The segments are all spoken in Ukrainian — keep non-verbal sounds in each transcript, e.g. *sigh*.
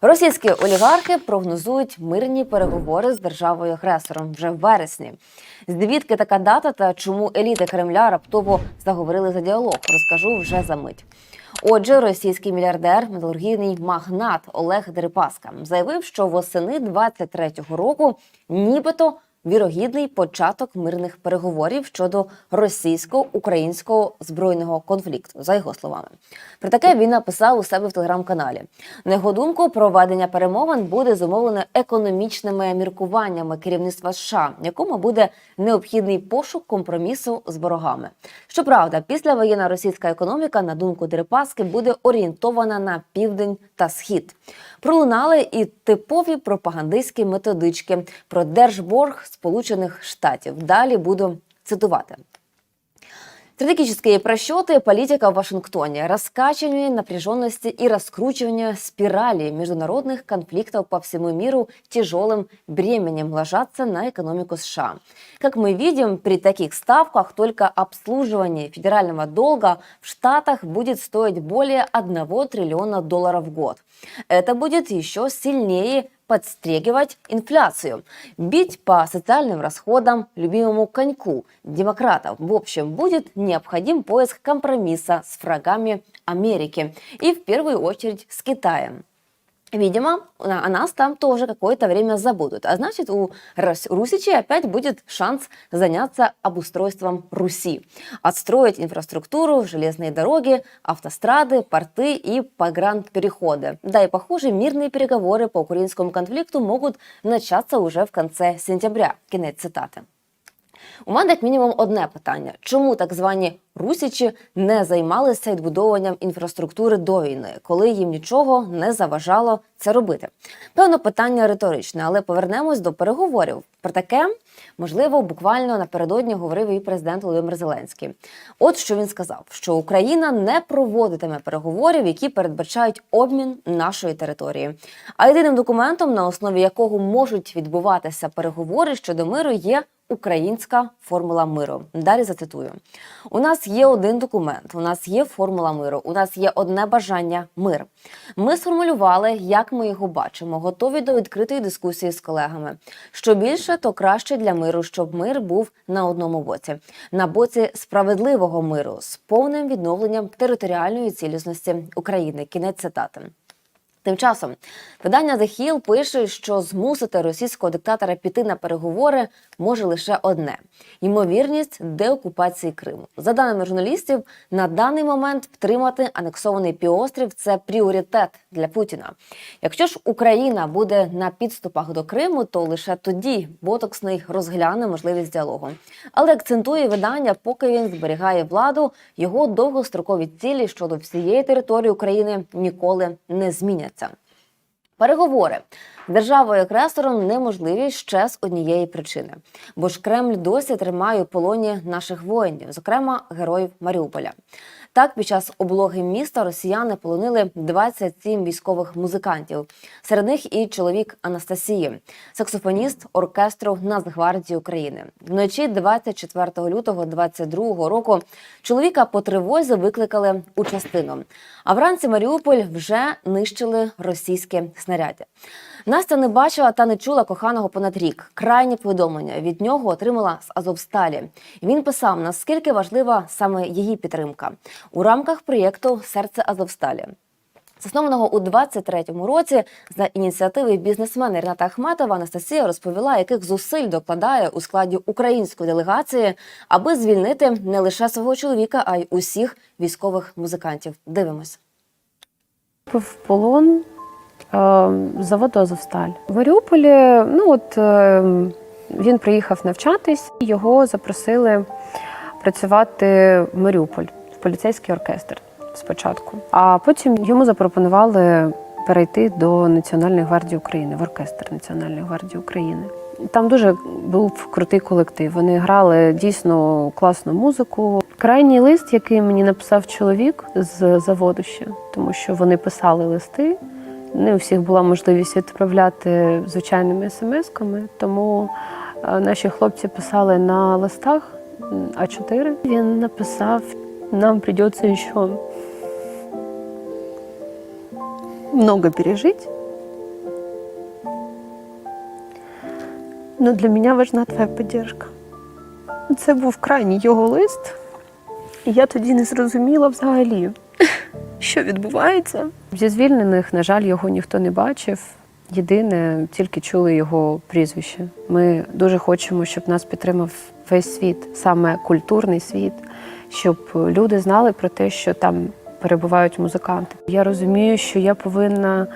Російські олігархи прогнозують мирні переговори з державою агресором вже в вересні. Звідки така дата та чому еліти Кремля раптово заговорили за діалог? Розкажу вже за мить. Отже, російський мільярдер, металургійний магнат Олег Дерипаска заявив, що восени 23-го року нібито вірогідний початок мирних переговорів щодо російсько-українського збройного конфлікту, за його словами. Про таке він написав у себе в телеграм-каналі. На його думку, проведення перемовин буде зумовлене економічними міркуваннями керівництва США, якому буде необхідний пошук компромісу з ворогами. Щоправда, післявоєнна російська економіка, на думку Дерипаски, буде орієнтована на південь та схід. Пролунали і типові пропагандистські методички про держборг Сполучених Штатів. Далі буду цитувати. Стратегические просчеты, политика в Вашингтоне, раскачивание напряженности и раскручивание спирали международных конфликтов по всему миру тяжелым бременем ложатся на экономику США. Как мы видим, при таких ставках только обслуживание федерального долга в Штатах будет стоить более 1 триллиона долларов в год. Это будет еще сильнее подстрегивать инфляцию, бить по социальным расходам, любимому коньку демократов. В общем, будет необходим поиск компромисса с врагами Америки и в первую очередь с Китаем. Видимо, о нас там тоже какое-то время забудут. А значит, у Рус- Русичей опять будет шанс заняться обустройством Руси. Отстроить инфраструктуру, железные дороги, автострады, порты и погранпереходы. Да, и похоже, мирные переговоры по украинскому конфликту могут начаться уже в конце сентября. Кінець цитати. У мене як мінімум одне питання: чому так звані русичі не займалися відбудовуванням інфраструктури до війни, коли їм нічого не заважало це робити? Певно, питання риторичне, але повернемось до переговорів. Про таке можливо буквально напередодні говорив і президент Володимир Зеленський. От що він сказав: що Україна не проводитиме переговорів, які передбачають обмін нашої території. А єдиним документом, на основі якого можуть відбуватися переговори щодо миру, є Українська формула миру. Далі зацитую: у нас є один документ, у нас є формула миру, у нас є одне бажання мир. Ми сформулювали, як ми його бачимо, готові до відкритої дискусії з колегами. Що більше, то краще для миру, щоб мир був на одному боці, на боці справедливого миру з повним відновленням територіальної цілісності України. Кінець цитати. Тим часом видання The Hill пише, що змусити російського диктатора піти на переговори може лише одне ймовірність деокупації Криму. За даними журналістів, на даний момент втримати анексований півострів це пріоритет для Путіна. Якщо ж Україна буде на підступах до Криму, то лише тоді Ботоксний розгляне можливість діалогу. Але акцентує видання, поки він зберігає владу, його довгострокові цілі щодо всієї території України ніколи не зміняться. Переговори з державою-агресором неможливі ще з однієї причини, бо ж Кремль досі тримає у полоні наших воїнів, зокрема героїв Маріуполя. Так, під час облоги міста росіяни полонили 27 військових музикантів. Серед них і чоловік Анастасії, саксофоніст оркестру Нацгвардії України. Вночі 24 лютого 22 року чоловіка по тривозі викликали у частину. А вранці Маріуполь вже нищили російські снаряди. Настя не бачила та не чула коханого понад рік. Крайнє повідомлення від нього отримала з Азовсталі. Він писав, наскільки важлива саме її підтримка у рамках проєкту Серце Азовсталі. Заснованого у 23-му році за ініціативи бізнесмена Рената Ахметова Анастасія розповіла, яких зусиль докладає у складі української делегації, аби звільнити не лише свого чоловіка, а й усіх військових музикантів. Дивимось. в полон е, заводу Азовсталь. В Маріуполі, ну от е, він приїхав навчатись, його запросили працювати в Маріуполь поліцейський оркестр спочатку. А потім йому запропонували перейти до Національної гвардії України в оркестр Національної гвардії України. Там дуже був крутий колектив. Вони грали дійсно класну музику. Крайній лист, який мені написав чоловік з заводу ще, тому що вони писали листи. Не у всіх була можливість відправляти звичайними смс-ками, тому е, наші хлопці писали на листах А4. Він написав: нам придется еще много пережить. Но для меня важна твоя поддержка. Це був крайній його лист, і я тоді не зрозуміла взагалі, *laughs* що відбувається. Зі звільнених, на жаль, його ніхто не бачив. Єдине, тільки чули його прізвище. Ми дуже хочемо, щоб нас підтримав весь світ, саме культурний світ щоб люди знали про те, що там перебувають музиканти. Я розумію, що я повинна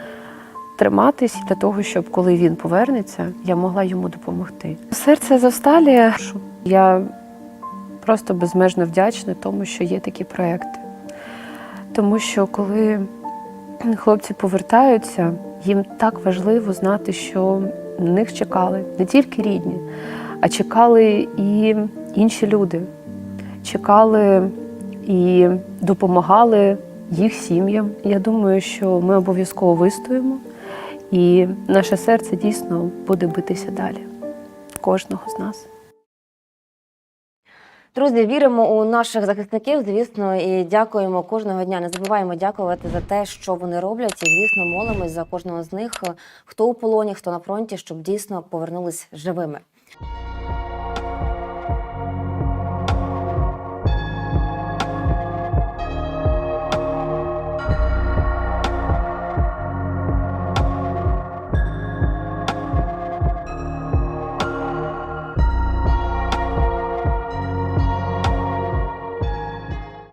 триматись для того, щоб коли він повернеться, я могла йому допомогти. Серце Завсталі. Я просто безмежно вдячна тому, що є такі проекти. Тому що коли хлопці повертаються, їм так важливо знати, що на них чекали не тільки рідні, а чекали і інші люди. Чекали і допомагали їх сім'ям. Я думаю, що ми обов'язково вистоїмо, і наше серце дійсно буде битися далі. Кожного з нас. Друзі, віримо у наших захисників, звісно, і дякуємо кожного дня. Не забуваємо дякувати за те, що вони роблять. І звісно, молимось за кожного з них, хто у полоні, хто на фронті, щоб дійсно повернулись живими.